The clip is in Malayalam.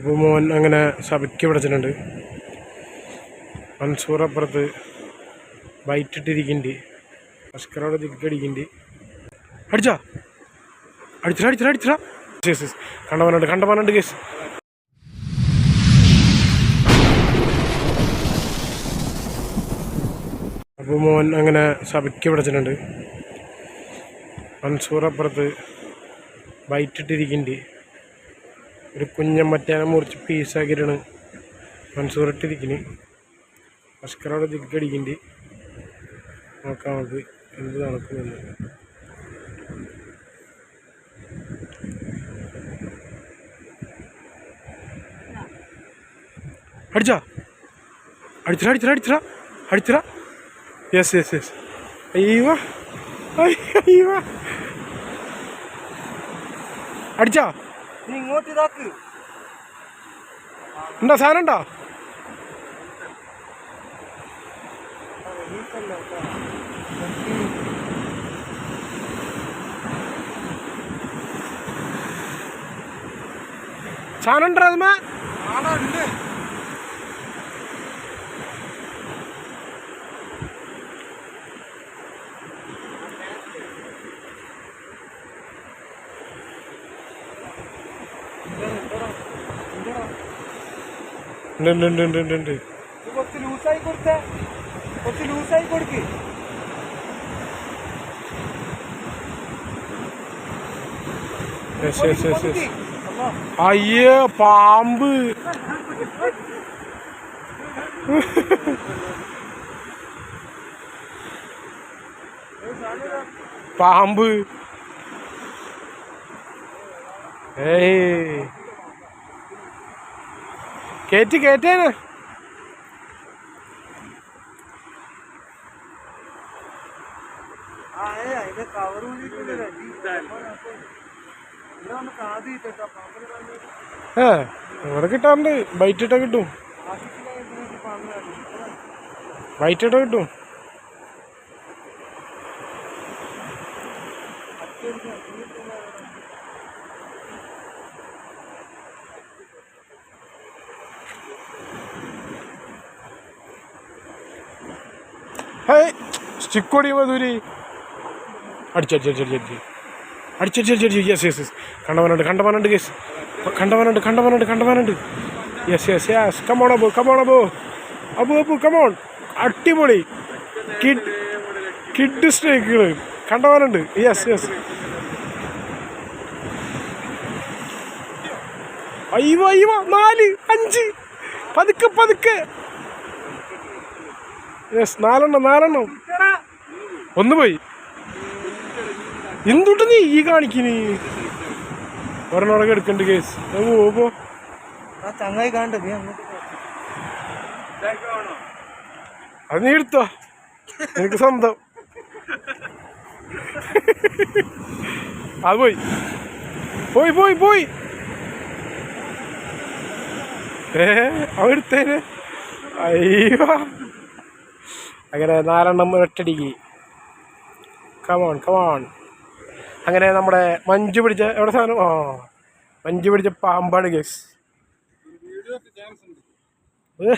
അപ്പോൾ മോൻ അങ്ങനെ ശബിക്ക് പിടിച്ചിട്ടുണ്ട്. മൻസൂർ അപ്പുറത്ത് ബൈറ്റിട്ടിരിക്കുന്നുണ്ട് അസ്കറോടെ ദിക്കടിക്കുന്നുണ്ട് അടിച്ചാ? അടിച്ചാ അടിച്ചാ അടിച്ചിടാ കേസ് കണ്ടവനുണ്ട് കണ്ടവനുണ്ട് കേസ് അപ്പോൾ മോൻ അങ്ങനെ ശബിക്ക് പിടിച്ചിട്ടുണ്ട്. മൻസൂർ അപ്പുറത്ത് ബൈറ്റിട്ടിരിക്കുന്നുണ്ട് ഒരു കുഞ്ഞൻ മറ്റേനെ മുറിച്ച് പീസാക്കിയിട്ടാണ് മൻസൂർ ഇട്ടിരിക്കുന്നു അസ്കറോടെ ദിക്കടിക്കുന്നുണ്ട് നോക്കാം നമുക്ക് എന്ത് നടക്കുമെന്ന് അടിച്ചാ? അടിച്ചാ അടിച്ചാ അടിച്ചാ അടിച്ചിടാ യെസ് യെസ് യെസ് അയ്യോ അയ്യോ. അടിച്ചാ? നീ ഇങ്ങോട്ട് ഇതാക്ക്. ഉണ്ടോ സാധനം ഉണ്ടോ? സാധനം ഉണ്ടോ അതുമേ ഉണ്ട് ഉണ്ട് ഉണ്ട് ഉണ്ട് ഉണ്ട്. കുറച്ച് ലൂസായി കൊടുത്ത. കുറച്ച് ലൂസായി കൊടുക്ക്. അയ്യോ പാമ്പ്. പാമ്പ്. ഏയ്. കേറ്റ് കയറ്റേന് ഏ ഇവിടെ കിട്ടാറുണ്ട്. ബൈറ്റിട്ട കിട്ടും. ബൈറ്റിട്ട കിട്ടും. ഹേ സ്റ്റിക്ക് ഓടി മധുരി. അടിച്ചടിച്ചടിച്ചടിച്ചടിച്ച്. അടിച്ചടിച്ചടിച്ചടിച്ച്. യെസ് യെസ് യെസ് കണ്ടവനുണ്ട് കണ്ടവനുണ്ട് കേസ് കണ്ടവനുണ്ട് കണ്ടവനുണ്ട് കണ്ടവനുണ്ട്. Yes yes yes come on Abu come on Abu Abu Abu come on അടിപൊളി. കിഡ് കിഡ് സ്ട്രൈക്കുകൾ കണ്ടവനുണ്ട്. യെസ് യെസ് അയ്യോ അയ്യോ നാല് അഞ്ച്. പതുക്കെ പതുക്കെ. യെസ് നാലെണ്ണം നാലെണ്ണം. ഒന്ന് പോയി. എന്തുട്ട് നീ ഈ കാണിക്കിനി ഒരെണ്ണോടൊക്കെ എടുക്കണ്ട് കേസ് ഓ പോ. ആ ചങ്ങായി കാണ്ടത്. അത് നീ എടുത്തോ. എനിക്ക് സ്വന്തം. അത് പോയി. പോയി പോയി പോയി. ഏ അവ എടുത്തേന്. അയ്യോ. അങ്ങനെ നാലെണ്ണം ഒറ്റടിക്ക് കമോൺ കമോൺ അങ്ങനെ നമ്മുടെ മഞ്ജു പിടിച്ച എവിടെ സാധനം? ആ മഞ്ജു പിടിച്ച പാമ്പാണ് ഗസ് ഏ